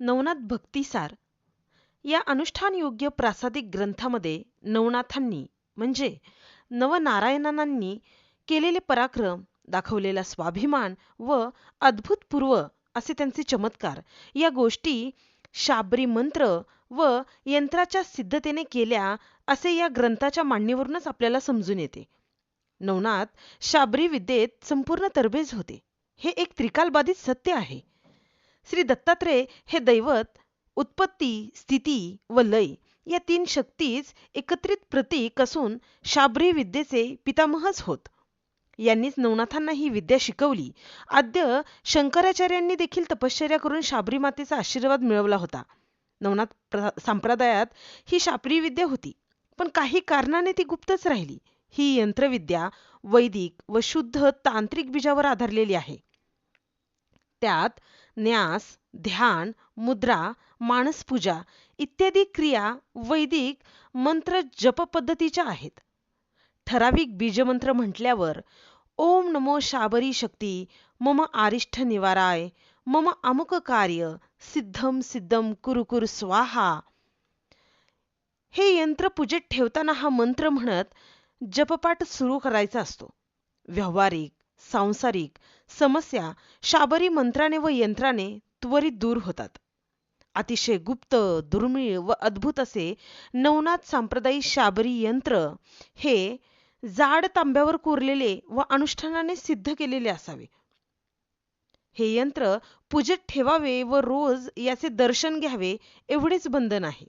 नवनाथ भक्तिसार. या अनुष्ठानयोग्य प्रासादिक ग्रंथामध्ये नवनाथांनी म्हणजे नवनारायणांनी केलेले पराक्रम दाखवलेला स्वाभिमान व अद्भुतपूर्व असे त्यांचे चमत्कार या गोष्टी शाबरी मंत्र व यंत्राच्या सिद्धतेने केल्या असे या ग्रंथाच्या मांडणीवरूनच आपल्याला समजून येते. नवनाथ शाबरी विद्येत संपूर्ण तरबेज होते. हे एक त्रिकालबाधित सत्य आहे. श्री दत्तात्रय हे दैवत उत्पत्ती स्थिती व लय या तीन शक्तीच एकत्रित प्रतीक असून शाबरी विद्येचे पितामहच होत. यांनीच नवनाथांना ही विद्या शिकवली. आद्य शंकराचार्यांनी देखील तपश्चर्या करून शाबरी मातेचा आशीर्वाद मिळवला होता. नवनाथ संप्रदायात ही शाबरी विद्या होती. पण काही कारणाने ती गुप्तच राहिली. ही यंत्रविद्या वैदिक व शुद्ध तांत्रिक बीजावर आधारलेली आहे. त्यात न्यास ध्यान मुद्रा मानसपूजा इत्यादी क्रिया वैदिक मंत्र जप पद्धतीच्या आहेत. ठराविक बीजमंत्र म्हटल्यावर ओम नमो शाबरी शक्ती मम आरिष्ठ निवाराय मम अमुक कार्य सिद्धम सिद्धम कुरुकुर स्वाहा. हे यंत्र पूजेत ठेवताना हा मंत्र म्हणत जपपाठ सुरू करायचा असतो. व्यावहारिक सांसारिक समस्या शाबरी मंत्राने व यंत्राने त्वरित दूर होतात. अतिशय गुप्त दुर्मिळ व अद्भुत असे नवनाथ सांप्रदायिक शाबरी यंत्र हे जाड तांब्यावर कोरलेले व अनुष्ठानाने सिद्ध केलेले असावे. हे यंत्र पूजेत ठेवावे व रोज याचे दर्शन घ्यावे एवढेच बंधन आहे.